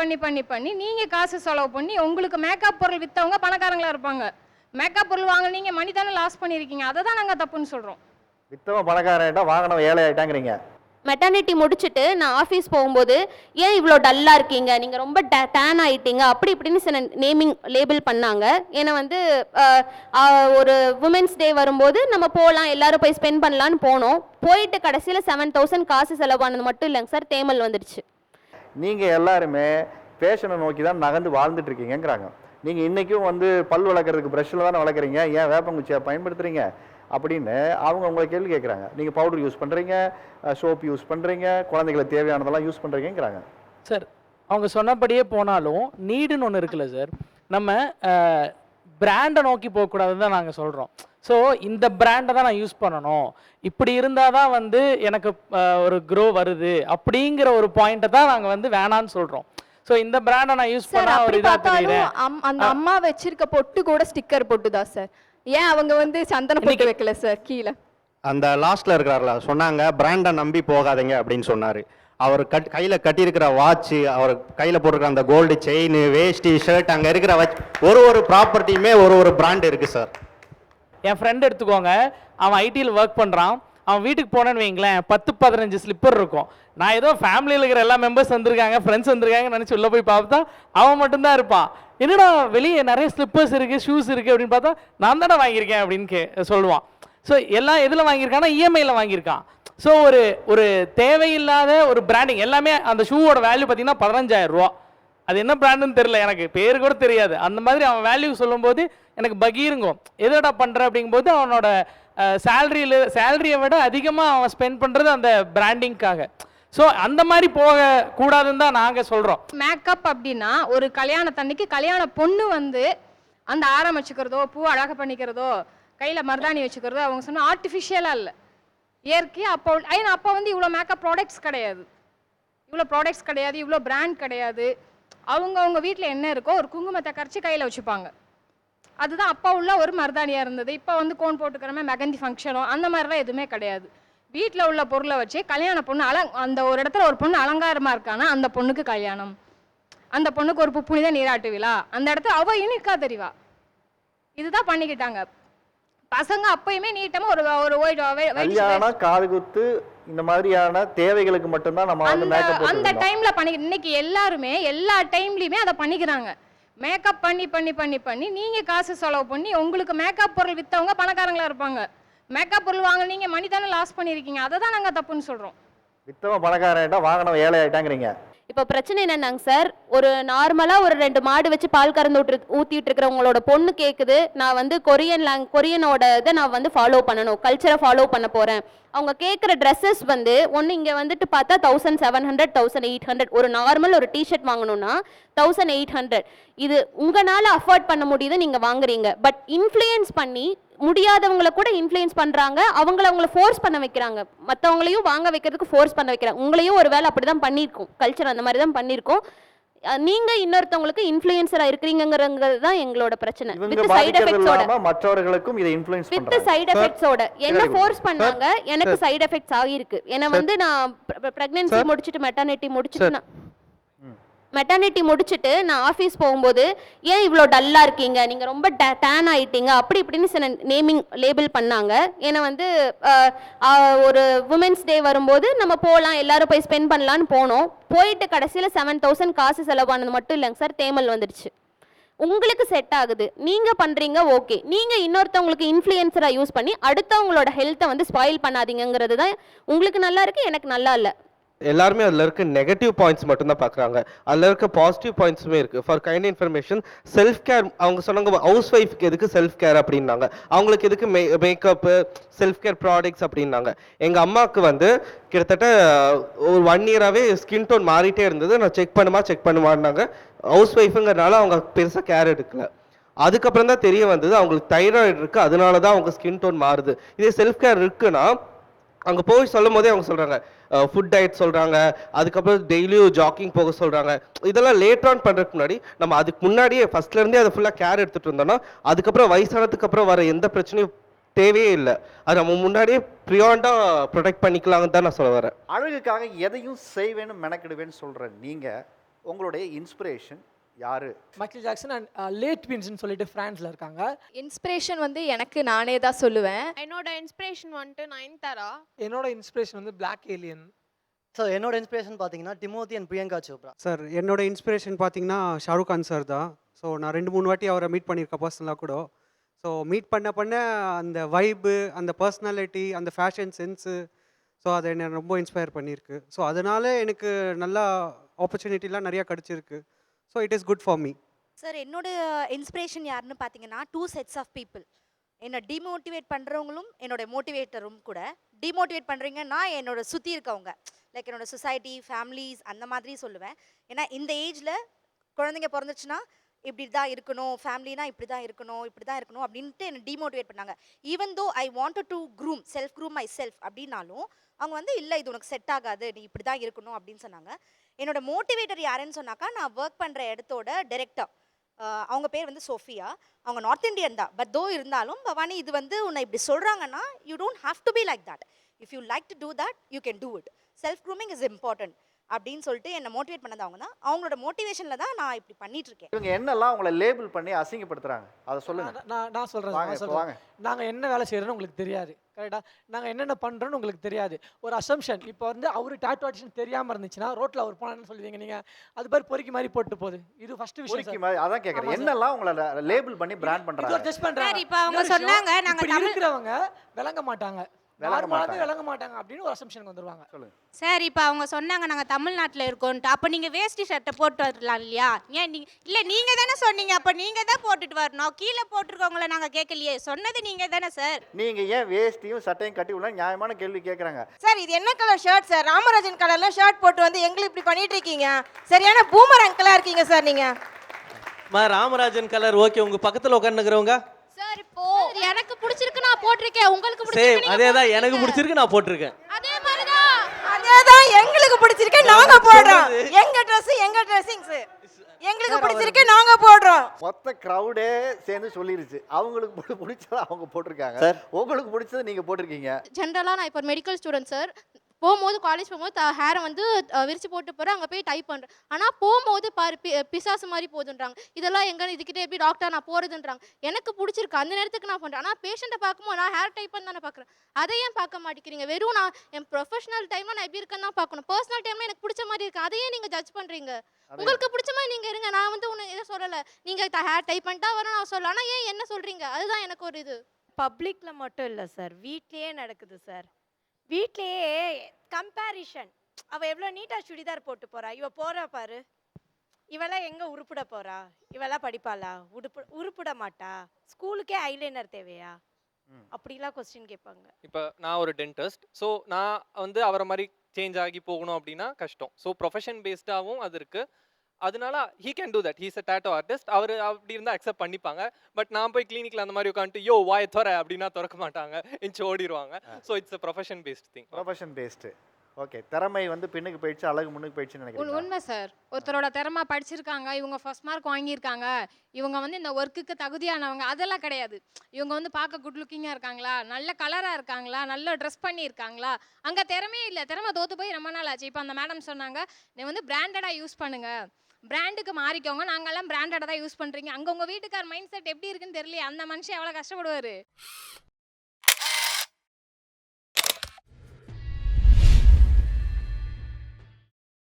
பண்ணி பண்ணி பண்ணி நீங்கள் காசு செலவு பண்ணி உங்களுக்கு மேக்கப் பொருள் விற்றவங்க பணக்காரங்களா இருப்பாங்க. மேக்கப் பொருள் வாங்குனீங்க மணி தானே லாஸ் பண்ணியிருக்கீங்க. அதை தான் நாங்கள் தப்புன்னு சொல்கிறோம் வித்தவன் பணக்காரன்டா வாங்கினவன் ஏழை ஆயிட்டாங்கிறீங்க. மெட்டர்னிட்டி முடிச்சுட்டு நான் ஆஃபீஸ் போகும்போது ஏன் இவ்வளோ டல்லாக இருக்கீங்க? நீங்கள் ரொம்ப டேன் ஆயிட்டீங்க. அப்படி இப்படின்னு சில நேமிங் லேபிள் பண்ணாங்க. ஏன்னா வந்து ஒரு உமன்ஸ் டே வரும்போது நம்ம போகலாம் எல்லாரும் போய் ஸ்பெண்ட் பண்ணலான்னு போனோம். போயிட்டு கடைசியில் செவன் தௌசண்ட் காசு செலவானது மட்டும் இல்லைங்க சார். தேமல் வந்துடுச்சு. நீங்கள் எல்லாருமே ஃபேஷனை நோக்கி தான் நகர்ந்து வாழ்ந்துட்டுருக்கீங்கிறாங்க இருக்கீங்கங்கிறாங்க இன்றைக்கும் வந்து பல் வளர்க்குறதுக்கு ப்ரெஷ்ஷில் தானே வளர்க்குறீங்க? ஏன் வேப்பங்குச்சியை பயன்படுத்துறீங்க? அப்படின்னு அவங்க உங்களை கேள்வி கேட்குறாங்க நீங்கள் பவுடர் யூஸ் பண்ணுறீங்க சோப் யூஸ் பண்ணுறீங்க குழந்தைங்களுக்கு தேவையானதெல்லாம் யூஸ் பண்ணுறீங்கிறாங்க சார் அவங்க சொன்னபடியே போனாலும் நீடுன்னு ஒன்று இருக்குல்ல சார் நம்ம பிராண்டை நோக்கி போகக்கூடாதுன்னு தான் நாங்கள் சொல்கிறோம் ஸோ இந்த பிராண்டை தான் நான் யூஸ் பண்ணணும். இப்படி இருந்தால் தான் வந்து எனக்கு ஒரு க்ரோ வருது. அப்படிங்கிற ஒரு பாயிண்ட்டை தான் நாங்கள் வந்து வேணான்னு சொல்கிறோம் ஸோ இந்த பிராண்டை நான் யூஸ் சார் பண்ணால் ஒரு இதாக தெரியுறேன் அம்- அந்த அம்மா வச்சிருக்க பொட்டு கூட ஸ்டிக்கர் பொட்டு தான் சார் ஏன் அவங்க வந்து சந்தன பொட்டு வைக்கல சார் கீழே? அந்த லாஸ்ட்ல இருக்கிறார்ல சொன்னாங்க பிராண்டை நம்பி போகாதீங்க அப்படின்னு சொன்னாரு. அவர் கட் கையில கட்டியிருக்கிற வாட்ச் அவர் கையில போட்டிருக்கிற அந்த கோல்டு செயின் வேஷ்டி ஷர்ட் அங்க இருக்கிற வச் ஒரு ஒரு ப்ராப்பர்ட்டியுமே ஒரு ஒரு பிராண்ட் இருக்கு சார் என் ஃப்ரெண்ட் எடுத்துக்கோங்க. அவன் ஐடியில் ஒர்க் பண்ணுறான் அவன் வீட்டுக்கு போனேன்னு வைங்களேன் பத்து பதினஞ்சு ஸ்லிப்பர் இருக்கும். நான் ஏதோ ஃபேமிலியில் இருக்கிற எல்லா மெம்பர்ஸ் வந்திருக்காங்க ஃப்ரெண்ட்ஸ் வந்திருக்காங்கன்னு நினச்சி உள்ளே போய் பார்த்தா அவன் மட்டும்தான் இருப்பான். என்னடா வெளியே நிறைய ஸ்லிப்பர்ஸ் இருக்குது ஷூஸ் இருக்குது அப்படின்னு பார்த்தா நான் தானே வாங்கியிருக்கேன் அப்படின்னு கே சொல்லுவான். ஸோ எல்லாம் எதில் வாங்கியிருக்கான்னா இஎம்ஐயில் வாங்கியிருக்கான். ஸோ ஒரு ஒரு தேவையில்லாத ஒரு பிராண்டிங் எல்லாமே அந்த ஷூவோட வேல்யூ பார்த்தீங்கன்னா பதினஞ்சாயிரம் ரூபா. அது என்ன பிராண்டுன்னு தெரியல எனக்கு பேர் கூட தெரியாது. அந்த மாதிரி அவன் வேல்யூ சொல்லும்போது எனக்கு பகீருங்கும் எதோடா பண்ணுற அப்படிங்கும்போது அவனோட சேலரியில் சேலரியை விட அதிகமாக அவன் ஸ்பெண்ட் பண்ணுறது அந்த பிராண்டிங்க்காக ஸோ அந்த மாதிரி போக கூடாதுன்னு தான் நாங்கள் சொல்கிறோம் மேக்கப் அப்படின்னா ஒரு கல்யாணத்தன்னைக்கு கல்யாண பொண்ணு வந்து அந்த ஆரம் வச்சுக்கிறதோ பூ அழகாக பண்ணிக்கிறதோ கையில் மருதாணி வச்சுக்கிறதோ அவங்க சொன்ன ஆர்டிஃபிஷியலாக இல்லை. இயற்கையாக அப்போ ஏன்னா அப்போ வந்து இவ்வளோ மேக்கப் ப்ராடக்ட்ஸ் கிடையாது. இவ்வளோ ப்ராடக்ட்ஸ் கிடையாது இவ்வளோ பிராண்ட் கிடையாது. அவங்க அவங்க வீட்டில் என்ன இருக்கோ ஒரு குங்குமத்தை கரைச்சி கையில் வச்சுப்பாங்க. அதுதான் அப்போ உள்ள ஒரு மருதாணியாக இருந்தது. இப்போ வந்து கோன் போட்டுக்கிறமே மெகந்தி ஃபங்க்ஷனோ அந்த மாதிரிலாம் எதுவுமே கிடையாது. வீட்டில் உள்ள பொருளை வச்சு கல்யாண பொண்ணு அலங் அந்த ஒரு இடத்துல ஒரு பொண்ணு அலங்காரமாக இருக்கானா அந்த பொண்ணுக்கு கல்யாணம். அந்த பொண்ணுக்கு ஒரு பு- புனித நீராட்டு விழா. அந்த இடத்துல அவ யூனிக்கா தெரிவா. இதுதான் பண்ணிக்கிட்டாங்க. பசங்க அப்பயுமே நீட்டமா ஒரு ஒரு கல்யாணம் காது குத்து இந்த மாதிரியான தேவைகளுக்கு மட்டும்தான் நம்ம அந்த டைம்ல பண்ணி இன்னைக்கு எல்லாருமே எல்லா டைம்லயுமே அதை பண்ணிக்கிறாங்க. மேக்கப் பண்ணி பண்ணி பண்ணி பண்ணி நீங்க காசு செலவு பண்ணி உங்களுக்கு மேக்கப் பொருள் வித்தவங்க பணக்காரங்களா இருப்பாங்க. மேக்கப் பொருள் வாங்குனீங்க மணி தானே லாஸ் பண்ணியிருக்கீங்க. அதை தான் நாங்க தப்புன்னு சொல்றோம். வித்தவன் பணக்காரன்டா வாங்கினவன் ஏழை ஆயிட்டாங்கிறீங்க இப்போ பிரச்சனை என்னன்னாங்க சார் ஒரு நார்மலாக ஒரு ரெண்டு மாடு வச்சு பால் கறந்து விட்டு ஊற்றிட்டு இருக்கிறவங்களோட பொண்ணு கேட்குது நான் வந்து கொரியன் லாங் கொரியனோட இதை நான் வந்து ஃபாலோ பண்ணணும் கல்ச்சரை ஃபாலோ பண்ண போகிறேன் அவங்க கேட்குற ட்ரெஸ்ஸஸ் வந்து ஒன்று இங்கே வந்துட்டு பார்த்தா thousand seven hundred thousand eight hundred ஒரு நார்மல் ஒரு டிஷர்ட் வாங்கணும்னா தௌசண்ட் எயிட் ஹண்ட்ரட் இது உங்களால் அஃபோர்ட் பண்ண முடியுது நீங்கள் வாங்குறீங்க. பட் இன்ஃப்ளூயன்ஸ் பண்ணி முடியாதவங்கள கூட இன்ஃப்ளூயன்ஸ் பண்ணுறாங்க அவங்கள அவங்கள ஃபோர்ஸ் பண்ண வைக்கிறாங்க. மற்றவங்களையும் வாங்க வைக்கிறதுக்கு ஃபோர்ஸ் பண்ண வைக்கிறாங்க உங்களையும் ஒரு வேலை அப்படி தான் பண்ணியிருக்கோம். கல்ச்சர் அந்த மாதிரி தான் பண்ணியிருக்கோம். நீங்க இன்னொருத்தவங்களுக்கு இன்ஃப்ளூயன்சரா இருக்கிறீங்கிறது தான் எங்களோட பிரச்சனை. வித் சைடு எஃபெக்ட்ஸோட மற்றவர்களுக்கும் இதை இன்ஃப்ளூயன்ஸ் வித் சைடு எஃபெக்ட்ஸோட என்ன. ஃபோர்ஸ் பண்ணாங்க. எனக்கு சைடு எஃபெக்ட்ஸ் ஆகியிருக்கு ஏன்னா வந்து நான் பிரெக்னன்சி முடிச்சுட்டு மெட்டர்னிட்டி முடிச்சுட்டு மெட்டானிட்டி மெட்டர்னிட்டி முடிச்சுட்டு நான் ஆஃபீஸ் போகும்போது ஏன் இவ்வளோ டல்லாக இருக்கீங்க? நீங்கள் ரொம்ப டேன் ஆகிட்டீங்க அப்படி இப்படின்னு சில நேமிங் லேபிள் பண்ணாங்க. ஏன்னா வந்து ஒரு உமன்ஸ் டே வரும்போது நம்ம போகலாம் எல்லாரும் போய் ஸ்பெண்ட் பண்ணலான்னு போனோம். போயிட்டு கடைசியில் செவன் தௌசண்ட் காசு செலவானது மட்டும் இல்லைங்க சார் தேமல் வந்துடுச்சு. உங்களுக்கு செட் ஆகுது. நீங்கள் பண்ணுறீங்க ஓகே நீங்கள் இன்னொருத்தவங்களுக்கு இன்ஃப்ளூயன்சராக யூஸ் பண்ணி அடுத்தவங்களோட ஹெல்த்தை வந்து ஸ்பாயில் பண்ணாதீங்கங்கிறது தான் உங்களுக்கு நல்லா இருக்குது எனக்கு நல்லா இல்லை. எல்லாருமே அதில் இருக்க நெகட்டிவ் பாயிண்ட்ஸ் மட்டும்தான் பார்க்குறாங்க. அதில் இருக்க பாசிட்டிவ் பாயிண்ட்ஸுமே இருக்குது for kind information self care அவங்க சொன்னாங்க ஹவுஸ் ஒய்ஃப்க்கு எதுக்கு செல்ஃப் கேர் அப்படின்னாங்க. அவங்களுக்கு எதுக்கு மே மேக்கப்பு செல்ஃப் கேர் ப்ராடக்ட்ஸ் அப்படின்னாங்க. எங்கள் அம்மாவுக்கு வந்து கிட்டத்தட்ட ஒரு ஒன் இயராகவே ஸ்கின் டோன் மாறிட்டே இருந்தது. நான் செக் பண்ணுமா செக் பண்ணுமான்னாங்க. ஹவுஸ் ஒய்ஃபுங்கிறனால அவங்க பெருசாக கேர் எடுக்கல. அதுக்கப்புறம் தான் தெரிய வந்தது அவங்களுக்கு தைராய்டு இருக்குது அதனால தான் அவங்க ஸ்கின் டோன் மாறுது. இதே செல்ஃப் கேர் இருக்குன்னா அங்கே போய் சொல்லும் போதே அவங்க சொல்கிறாங்க ஃபுட் டயட் சொல்கிறாங்க அதுக்கப்புறம் டெய்லியும் ஜாக்கிங் போக சொல்கிறாங்க இதெல்லாம் லேட் ஆன் பண்ணுறதுக்கு முன்னாடி நம்ம அதுக்கு முன்னாடியே ஃபர்ஸ்ட்லேருந்தே அதை ஃபுல்லாக கேர் எடுத்துகிட்டு இருந்தோம்னா அதுக்கப்புறம் வயசானதுக்கு அப்புறம் வர எந்த பிரச்சனையும் தேவையே இல்லை. அது நம்ம முன்னாடியே ப்ரியாண்டாக ப்ரொடெக்ட் பண்ணிக்கலாங்கன்னு தான் நான் சொல்ல வரேன். அழகுக்காக எதையும் செய்வேன்னு மெனக்கிடுவேன்னு சொல்கிற நீங்கள் உங்களுடைய இன்ஸ்பிரேஷன் யாரு? மைக்கேல் ஜாக்சன் அண்ட் லேட் ட்வின்ஸ்னு சொல்லிட்டு ஃப்ரான்ஸில் இருக்காங்க. இன்ஸ்பிரேஷன் வந்து எனக்கு நானே தான் சொல்லுவேன். என்னோட இன்ஸ்பிரேஷன் வந்துட்டு நயன்தாரா என்னோட இன்ஸ்பிரேஷன் வந்து பிளாக் ஏலியன் ஸோ என்னோட இன்ஸ்பிரேஷன் பார்த்தீங்கன்னா Timothy and Priyanka Chopra sir என்னோட இன்ஸ்பிரேஷன் பார்த்தீங்கன்னா ஷாருக் கான் சார் தான். ஸோ நான் ரெண்டு மூணு வாட்டி அவரை மீட் பண்ணியிருக்கேன் பர்சனலாக கூட. ஸோ மீட் பண்ண பண்ண அந்த வைபு அந்த பர்சனாலிட்டி அந்த ஃபேஷன் சென்ஸு ஸோ அதை என்னை ரொம்ப இன்ஸ்பயர் பண்ணியிருக்கு. ஸோ அதனால எனக்கு நல்லா ஆப்பர்ச்சுனிட்டிலாம் நிறையா கிடச்சிருக்கு. So it is good for me sir என்னோட இன்ஸ்பிரேஷன் யாருன்னு பார்த்தீங்கன்னா டூ செட்ஸ் ஆஃப் பீப்புள் என்னை டிமோட்டிவேட் பண்ணுறவங்களும் என்னோட மோட்டிவேட்டரும் கூட. டிமோட்டிவேட் பண்ணுறீங்கன்னா என்னோட சுற்றி இருக்கவங்க. லைக் என்னோட சொசைட்டி ஃபேமிலிஸ் அந்த மாதிரி சொல்லுவேன். ஏன்னா இந்த ஏஜில் குழந்தைங்க பிறந்துச்சுன்னா இப்படி தான் இருக்கணும் ஃபேமிலினா இப்படி தான் இருக்கணும் இப்படி தான் இருக்கணும் அப்படின்ட்டு என்னை டிமோட்டிவேட் பண்ணாங்க. Even though I want to groom self groom myself அப்படின்னாலும் அவங்க வந்து இல்லை இது உனக்கு செட் ஆகாது நீ இப்படி தான் இருக்கணும் அப்படின்னு சொன்னாங்க. என்னோட மோட்டிவேட்டர் யாருன்னு சொன்னாக்கா நான் ஒர்க் பண்ணுற இடத்தோட டைரக்டர் அவங்க பேர் வந்து சோஃபியா. அவங்க நார்த் இந்தியன் தான். பட் தோ இருந்தாலும் பவானி இது வந்து உன்னை இப்படி சொல்கிறாங்கன்னா you don't have to be like that if you like to do that you can do it self grooming is important அப்படின்னு சொல்லிட்டு என்னை மோட்டிவேட் பண்ணது அவங்க தான் அவங்களோட மோட்டிவேஷனில் தான் நான் இப்படி பண்ணிட்டு இருக்கேன் இவங்க என்னெல்லாம் உங்களை லேபிள் பண்ணி அசிங்கப்படுத்துறாங்க? அதை சொல்லுங்க. நான் நான் சொல்கிறேன் வாங்க நான் இப்போ சொல்கிறேன் வாங்க. நாங்கள் என்ன வேலை செய்கிறோன்னு உங்களுக்கு தெரியாது. கரெக்டாக நாங்கள் என்னென்ன பண்ணுறோன்னு உங்களுக்கு தெரியாது. ஒரு அசம்ஷன் இப்போ வந்து அவர் டாட்டோ ஆடிஷன் தெரியாமல் இருந்துச்சுன்னா ரோட்டில் அவர் போனான்னு சொல்லுவீங்க நீங்கள் அது மாதிரி பொறுக்கி மாதிரி போட்டு போகுது. இது ஃபர்ஸ்ட் விஷயம் பொறுக்கி. மாதிரி அதான் கேட்குறேன் ஆமா. என்னெல்லாம் உங்களை லேபிள் பண்ணி பிராண்ட் இது பண்றாங்க? ஒரு டெஸ்ட் பண்றாங்க இப்போ அவங்க இன்னொரு விஷயம், சொன்னாங்க, நாங்க தமிழ்- இருக்கிறவங்க விளங்க மாட்டாங்க. விளங்க மாட்டாங்க. விளங்க மாட்டாங்க அப்படின்னு ஒரு அசம்ஷனுக்கு வந்துருவாங்க. சொல்லுங்க. சார் இப்போ அவங்க சொன்னாங்க நாங்கள் தமிழ்நாட்டில் இருக்கோன்ட்டு அப்போ நீங்கள் வேஷ்டி ஷர்ட்டை போட்டு வரலாம் இல்லையா? ஏன் நீங்கள் இல்லை நீங்கள் தானே சொன்னீங்க. அப்போ நீங்கள் தான் போட்டுட்டு வரணும். கீழே போட்டிருக்கவங்கள நாங்கள் கேட்கலையே. சொன்னது நீங்கள் தானே சார்? நீங்க ஏன் வேஷ்டியும் சட்டையும் கட்டி உள்ள நியாயமான கேள்வி கேட்குறாங்க சார் இது என்ன கலர் ஷர்ட் சார்? ராமராஜன் கலர்ல ஷர்ட் போட்டு வந்து எங்களை இப்படி பண்ணிட்டு இருக்கீங்க? சரியான பூமர் அங்கிளா இருக்கீங்க சார் நீங்க? மா ராமராஜன் கலர் ஓகே உங்க பக்கத்துல உட்காந்துக்கிறவங்க சார் இப்போ எனக்கு பிடிச்சிருக்கு நான் போட்டிருக்கேன். உங்களுக்கு சேம் அதே தான் எனக்கு பிடிச்சிருக்கு நான் போட்டிருக்கேன். அதே மாதிரி தான் அதேதான் எங்களுக்கு பிடிச்சிருக்கு நாங்க போடுறோம். எங்க Dress எங்க ட்ரெஸ்ஸிங்ஸ் எங்களுக்கு பிடிச்சிருக்கு நாங்க போடுறோம். மொத்த க்ரௌடே சேர்ந்து சொல்லிருச்சு. அவங்களுக்கு பிடி- பிடிச்சதை அவங்க போட்டிருக்காங்க. சார். உங்களுக்கு பிடிச்சதை நீங்க போட்டிருக்கீங்க. ஜென்ரலாக நான் இப்போ மெடிக்கல் ஸ்டூடெண்ட் சார் போகும்போது காலேஜ் போகும்போது ஹேரை வந்து விரிச்சு போட்டு போகிறேன் அங்கே போய் டைப் பண்ணுறேன் ஆனால் போகும்போது பாரு பி பிசாசு மாதிரி போகுதுன்றாங்க இதெல்லாம் எங்கே இதுக்கிட்ட எப்படி டாக்டர் நான் போகிறதுன்றாங்க எனக்கு பிடிச்சிருக்கு அந்த நேரத்துக்கு நான் பண்ணுறேன் ஆனால் பேஷண்ட்டை பார்க்கும்போது நான் ஹேர் டைப் பண்ணி தானே பார்க்குறேன். அதை ஏன் பார்க்க மாட்டேங்கிறீங்க? வெறும் நான் என் ப்ரொஃபஷனல் டைமில் நான் எப்படி இருக்கேன்னு தான் பார்க்கணும். பர்சனல் டைமில் எனக்கு பிடிச்ச மாதிரி இருக்கு. அதையே நீங்கள் ஜட்ஜ் பண்ணுறீங்க உங்களுக்கு பிடிச்ச மாதிரி நீங்கள் இருங்க. நான் வந்து ஒன்று எதுவும் சொல்லலை. நீங்கள் ஹேர் டைப் பண்ணிட்டா வரும் நான் சொல்லல. ஆனால் ஏன் என்ன சொல்கிறீங்க அதுதான் எனக்கு ஒரு இது. பப்ளிக்ல மட்டும் இல்ல சார் வீட்லயே நடக்குது சார் வீட்லயே கம்பேரிஷன் அவ எவ்வளவு நீட்டா சுடிதார் போட்டு போறா. இவ போறா பாரு. இவெல்லாம் எங்க உருப்பிட போறா? இவெல்லாம் படிப்பாளா? உடுப்பு உருப்பிட மாட்டா? ஸ்கூலுக்கே ஐலைனர் தேவையா. அப்படிலாம் கொஸ்டின் கேட்பாங்க. இப்போ நான் ஒரு டென்டிஸ்ட் ஸோ நான் வந்து அவரை மாதிரி சேஞ்ச் ஆகி போகணும் அப்படின்னா கஷ்டம். ஸோ ப்ரொஃபஷன் பேஸ்டாகவும் அது இருக்குது அதனால he can do that he's a tattoo artist அவர் அப்படி இருந்தால் அக்செப்ட் பண்ணிப்பாங்க. பட் நான் போய் கிளினிக்கில் அந்த மாதிரி உட்காந்துட்டு யோ வாய் துற அப்படின்னா திறக்க மாட்டாங்க. Inch ஓடிடுவாங்க so it's a profession based thing profession based okay திறமை வந்து பின்னுக்கு போயிடுச்சு அழகு முன்னுக்கு போயிடுச்சுன்னு நினைக்கிறேன் உண்மை சார். ஒருத்தரோட திறமை படிச்சிருக்காங்க இவங்க ஃபர்ஸ்ட் மார்க் வாங்கியிருக்காங்க. இவங்க வந்து இந்த ஒர்க்குக்கு தகுதியானவங்க. அதெல்லாம் கிடையாது. இவங்க வந்து பார்க்க குட் லுக்கிங்காக இருக்காங்களா? நல்ல கலராக இருக்காங்களா? நல்ல ட்ரெஸ் பண்ணியிருக்காங்களா? அங்கே திறமையே இல்லை. திறமை தோத்து போய் ரொம்ப நாள் ஆச்சு. இப்போ அந்த மேடம் சொன்னாங்க நீ வந்து பிராண்டடாக யூஸ் பண்ணுங்க. பிராண்டுக்கு மாறிக்கோங்க. நாங்கெல்லாம் பிராண்டடாக தான் யூஸ் பண்ணுறீங்க அங்கே உங்கள் வீட்டுக்கார் மைண்ட் செட் எப்படி இருக்குன்னு தெரியல அந்த மனுஷன் எவ்வளோ கஷ்டப்படுவார்?